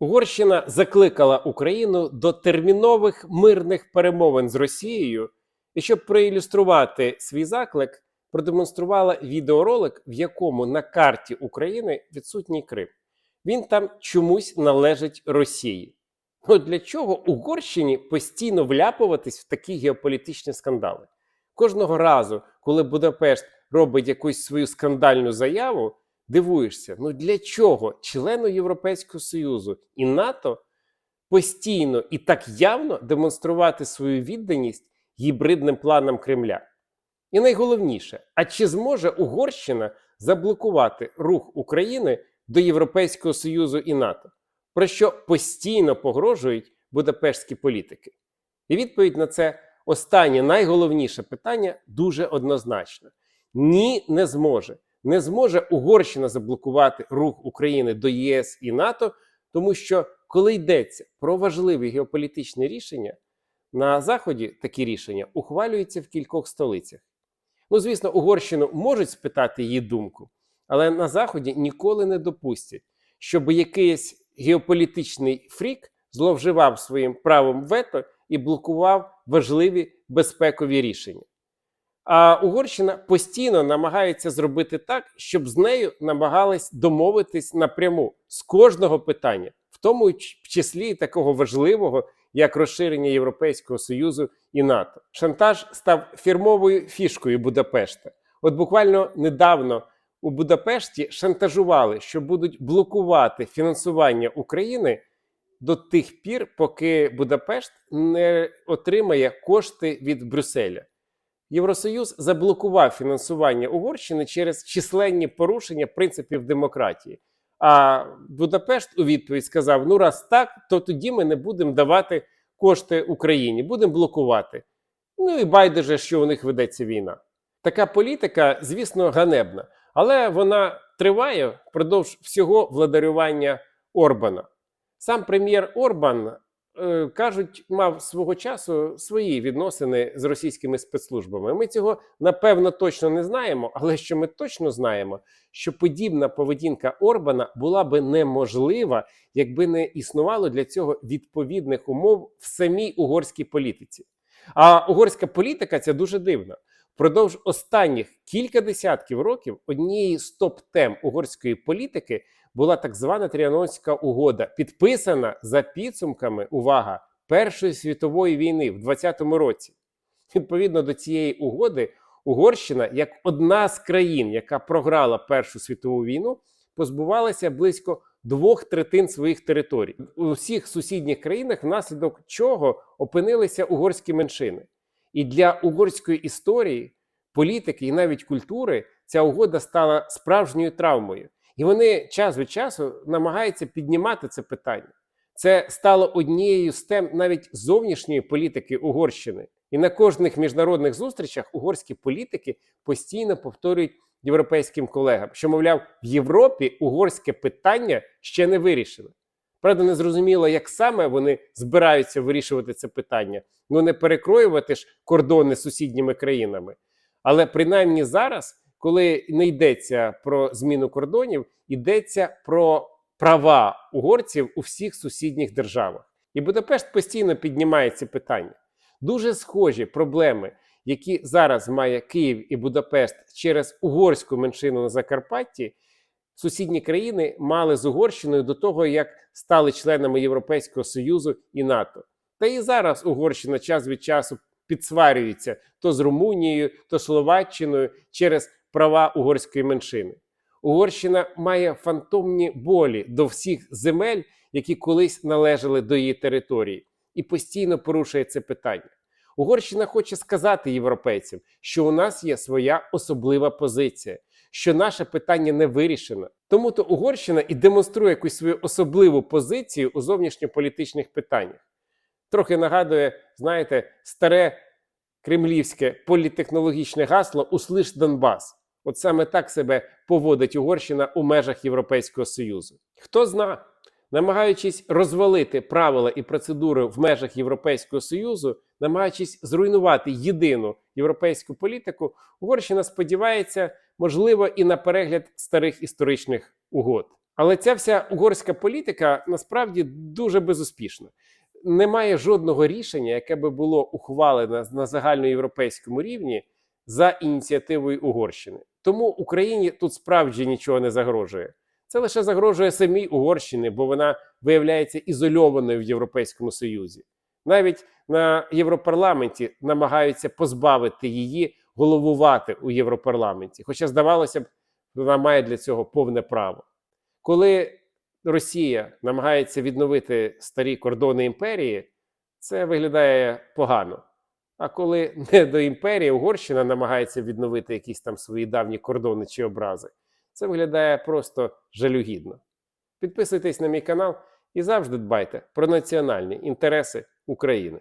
Угорщина закликала Україну до термінових мирних перемовин з Росією, і щоб проілюструвати свій заклик, продемонструвала відеоролик, в якому на карті України відсутній Крим. Він там чомусь належить Росії. Ну для чого Угорщині постійно вляпуватись в такі геополітичні скандали? Кожного разу, коли Будапешт робить якусь свою скандальну заяву, дивуєшся, ну для чого члену Європейського Союзу і НАТО постійно і так явно демонструвати свою відданість гібридним планам Кремля? І найголовніше, а чи зможе Угорщина заблокувати рух України до Європейського Союзу і НАТО, про що постійно погрожують будапештські політики? І відповідь на це останнє найголовніше питання дуже однозначно: ні, не зможе. Не зможе Угорщина заблокувати рух України до ЄС і НАТО, тому що коли йдеться про важливі геополітичні рішення, на Заході такі рішення ухвалюються в кількох столицях. Ну, звісно, Угорщину можуть спитати її думку, але на Заході ніколи не допустять, щоб якийсь геополітичний фрік зловживав своїм правом вето і блокував важливі безпекові рішення. А Угорщина постійно намагається зробити так, щоб з нею намагались домовитись напряму з кожного питання, в тому числі і такого важливого, як розширення Європейського союзу і НАТО. Шантаж став фірмовою фішкою Будапешта. От буквально недавно у Будапешті шантажували, що будуть блокувати фінансування України до тих пір, поки Будапешт не отримає кошти від Брюсселя. Євросоюз заблокував фінансування Угорщини через численні порушення принципів демократії. А Будапешт у відповідь сказав: ну, раз так, то тоді ми не будемо давати кошти Україні, будемо блокувати. Ну і байдуже, що у них ведеться війна. Така політика, звісно, ганебна, але вона триває впродовж всього владарювання Орбана. Сам прем'єр Орбан кажуть, мав свого часу свої відносини з російськими спецслужбами. Ми цього напевно точно не знаємо, але що ми точно знаємо, що подібна поведінка Орбана була би неможлива, якби не існувало для цього відповідних умов в самій угорській політиці. А угорська політика це дуже дивна. Впродовж останніх кілька десятків років однією з топ-тем угорської політики була так звана Тріанонська угода, підписана за підсумками увага Першої світової війни в 20-му році. Відповідно до цієї угоди, Угорщина, як одна з країн, яка програла Першу світову війну, позбувалася близько двох третин своїх територій у всіх сусідніх країнах, внаслідок чого опинилися угорські меншини. І для угорської історії, політики і навіть культури ця угода стала справжньою травмою. І вони час від часу намагаються піднімати це питання. Це стало однією з тем навіть зовнішньої політики Угорщини. І на кожних міжнародних зустрічах угорські політики постійно повторюють європейським колегам, що, мовляв, в Європі угорське питання ще не вирішено. Правда, не зрозуміло, як саме вони збираються вирішувати це питання. Ну не перекроювати ж кордони з сусідніми країнами. Але принаймні зараз коли не йдеться про зміну кордонів, йдеться про права угорців у всіх сусідніх державах. І Будапешт постійно піднімає ці питання. Дуже схожі проблеми, які зараз має Київ і Будапешт через угорську меншину на Закарпатті. Сусідні країни мали з Угорщиною до того, як стали членами Європейського Союзу і НАТО. Та і зараз Угорщина час від часу підсварюється то з Румунією, то Словаччиною через права угорської меншини. Угорщина має фантомні болі до всіх земель, які колись належали до її території, і постійно порушує це питання. Угорщина хоче сказати європейцям, що у нас є своя особлива позиція, що наше питання не вирішено. Тому то Угорщина і демонструє якусь свою особливу позицію у зовнішньополітичних питаннях. Трохи нагадує, знаєте, старе кремлівське політехнологічне гасло Услиш Донбас. От саме так себе поводить Угорщина у межах Європейського Союзу. Хто зна, намагаючись розвалити правила і процедури в межах Європейського Союзу, намагаючись зруйнувати єдину європейську політику, Угорщина сподівається, можливо, і на перегляд старих історичних угод. Але ця вся угорська політика насправді дуже безуспішна. Немає жодного рішення, яке би було ухвалене на загальноєвропейському рівні за ініціативою Угорщини. Тому Україні тут справді нічого не загрожує. Це лише загрожує самій Угорщині, бо вона виявляється ізольованою в Європейському Союзі. Навіть на Європарламенті намагаються позбавити її головувати у Європарламенті. Хоча, здавалося б, вона має для цього повне право. Коли Росія намагається відновити старі кордони імперії, це виглядає погано. А коли не до імперії Угорщина намагається відновити якісь там свої давні кордони чи образи, це виглядає просто жалюгідно. Підписуйтесь на мій канал і завжди дбайте про національні інтереси України.